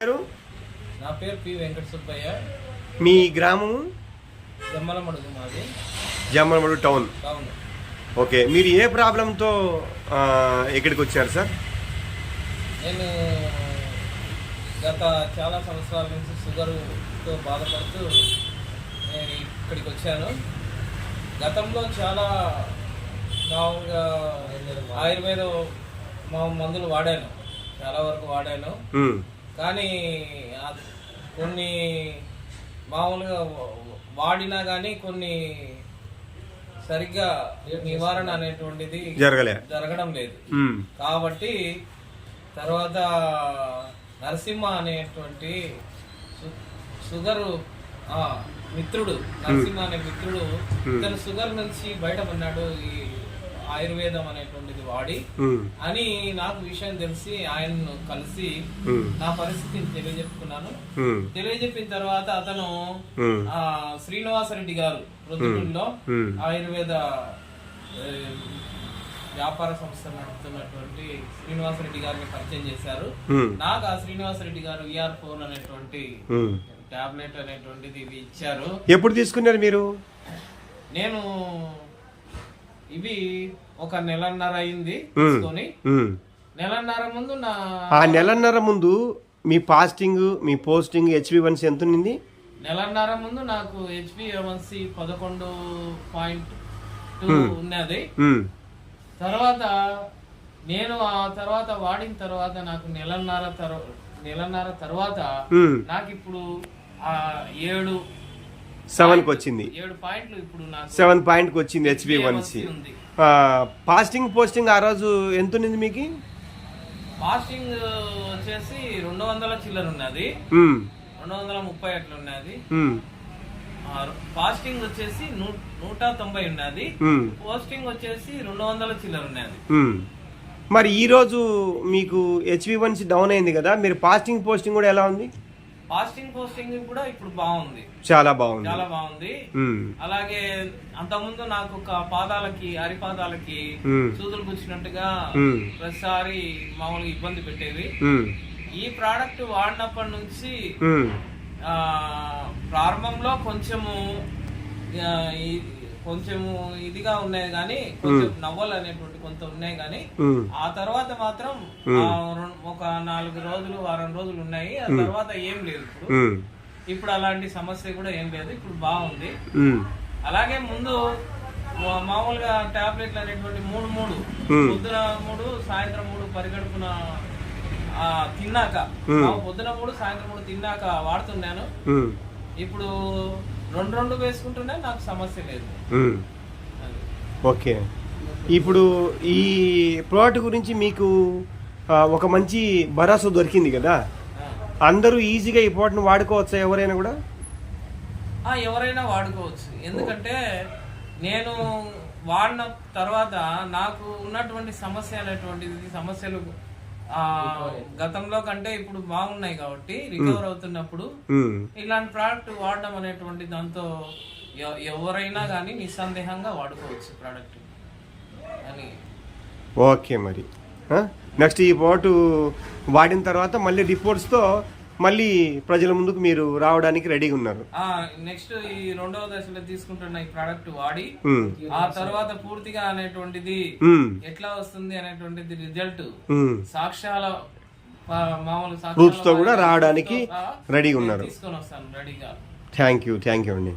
పేరు? నా పేరు పి వెంకట సుబ్బయ్య. మీ గ్రామం జమ్మలమడుగు మాది. జమ్మలమడు టౌన్. అవును. ఓకే మీరు ఏ ప్రాబ్లంతో ఇక్కడికి వచ్చారు సార్? నేను గత చాలా సంవత్సరాల నుంచి షుగర్తో బాధపడుతూ నేను ఇక్కడికి వచ్చాను. గతంలో చాలా మామూలుగా ఆయుర్వేద. మా మందులు వాడాను. చాలా వరకు వాడాను. కానీ కొన్ని మామూలుగా వాడినా కానీ కొన్ని సరిగ్గా నివారణ అనేటువంటిది జరగలే. జరగడం లేదు. కాబట్టి తర్వాత నరసింహ అనేటువంటి సు- షుగరు ఆ, మిత్రుడు నరసింహ అనే మిత్రుడు ఇతను షుగర్ నుంచి బయటపడినాడు ఈ ఆయుర్వేదం అనేటువంటిది వాడి అని నాకు విషయం తెలిసి ఆయన్ను కలిసి నా పరిస్థితిని తెలియజెప్పుకున్నాను. తెలియజెప్పిన తర్వాత అతను శ్రీనివాసరెడ్డి గారు ఉమ్, ఆయుర్వేద వ్యాపార సంస్థ నడుపుతున్నటువంటి శ్రీనివాసరెడ్డి గారిని పరిచయం చేశారు. నాకు ఆ శ్రీనివాసరెడ్డి గారు విఆర్ ఫోన్ అనేటువంటి. టాబ్లెట్ అనేటువంటిది ఇచ్చారు. ఎప్పుడు తీసుకున్నారు మీరు? నేను ఇవి ఒక నెలన్నర అయింది తీసుకొని. నెలన్నర ముందు నా ఆ నెలన్నర ముందు మీ ఫాస్టింగ్ మీ పోస్టింగ్ హెచ్పి వన్స్ ఎంత ఉంది నెలన్నర ముందు నాకు హెచ్పి వన్సి పదకొండు పాయింట్ టూ ఉన్నది. తర్వాత నేను ఆ తర్వాత వాడిన తర్వాత నాకు నెలన్నర తర్వా నెలన్నర తర్వాత. నాకు ఇప్పుడు ఆ ఏడు సెవెన్కి వచ్చింది సెవెన్ పాయింట్కి వచ్చింది హెచ్పి వన్స్ HbA1c ఉంది. ఫాస్టింగ్ పోస్టింగ్ ఆ రోజు ఎంత ఉంది మీకు? ఫాస్టింగ్ వచ్చేసి రెండు వందల చిల్లర ఉన్నది. ఉమ్, రెండు వందల ముప్పై అట్లా ఉన్నది. ఆ ఫాస్టింగ్ వచ్చేసి నూట తొంభై ఉన్నది. పోస్టింగ్ వచ్చేసి రెండు వందల చిల్లర ఉన్నది. మరి ఈరోజు మీకు హెచ్వి వన్స్ డౌన్ అయింది కదా మీరు ఫాస్టింగ్ పోస్టింగ్ కూడా ఎలా ఉంది? ఫాస్టింగ్ పోస్టింగ్ కూడా ఇప్పుడు బాగుంది. చాలా బాగుంది. చాలా బాగుంది. అలాగే అంతకుముందు నాకు ఒక పాదాలకి అరిపాదాలకి సూదులు కూర్చున్నట్టుగా ప్రతిసారి మామూలుగా ఇబ్బంది పెట్టేవి ఉమ్, ఈ ప్రోడక్ట్ వాడినప్పటి నుంచి ప్రారంభంలో కొంచెము కొంచెము ఇదిగా ఉన్నాయి కానీ కొంచెం నవ్వలు అనేటువంటి కొంత ఉన్నాయి కానీ ఆ తర్వాత మాత్రం ఒక నాలుగు రోజులు వారం రోజులు ఉన్నాయి. ఆ తర్వాత ఏం లేదు ఇప్పుడు. ఇప్పుడు అలాంటి సమస్య కూడా ఏం లేదు. ఇప్పుడు బాగుంది. అలాగే ముందు మామూలుగా టాబ్లెట్లు అనేటువంటి మూడు మూడు. పొద్దున మూడు సాయంత్రం మూడు పరిగడుపున తిన్నాక. పొద్దున మూడు సాయంత్రం మూడు తిన్నాక వాడుతున్నాను. ఇప్పుడు రెండు రెండు వేసుకుంటూనే నాకు సమస్య లేదు. ఓకే. ఇప్పుడు ఈ ప్రోడక్ట్ గురించి మీకు ఒక మంచి భరోసా దొరికింది కదా. అందరూ ఈజీగా ఈ ప్రోడక్ట్ని వాడుకోవచ్చా ఎవరైనా కూడా? ఎవరైనా వాడుకోవచ్చు. ఎందుకంటే నేను వాడిన తర్వాత నాకు ఉన్నటువంటి సమస్య అనేటువంటిది సమస్యలు గతంలో కంటే ఇప్పుడు బాగున్నాయి కాబట్టి రికవర్ అవుతున్నప్పుడు ఇలాంటి ప్రోడక్ట్ వాడడం అనేటువంటి దాంతో ఎవరైనా కానీ నిస్సందేహంగా వాడుకోవచ్చు ప్రోడక్ట్ అని. ఓకే మరి. నెక్స్ట్ ఈ ప్రోడక్ట్ వాడిన తర్వాత మళ్ళీ రిపోర్ట్స్తో మళ్ళీ ప్రజల ముందుకు మీరు రావడానికి రెడీగా ఉన్నారు. నెక్స్ట్ ఈ రెండవ దశలో తీసుకుంటున్న ఈ ప్రోడక్ట్ వాడి ఆ తర్వాత పూర్తిగా అనేటువంటిది ఎట్లా వస్తుంది అనేటువంటిది రిజల్ట్. సాక్ష్యాల మామూలు తో కూడా రావడానికి రెడీగా ఉన్నారు. థ్యాంక్ యూ థ్యాంక్ యూ అండి.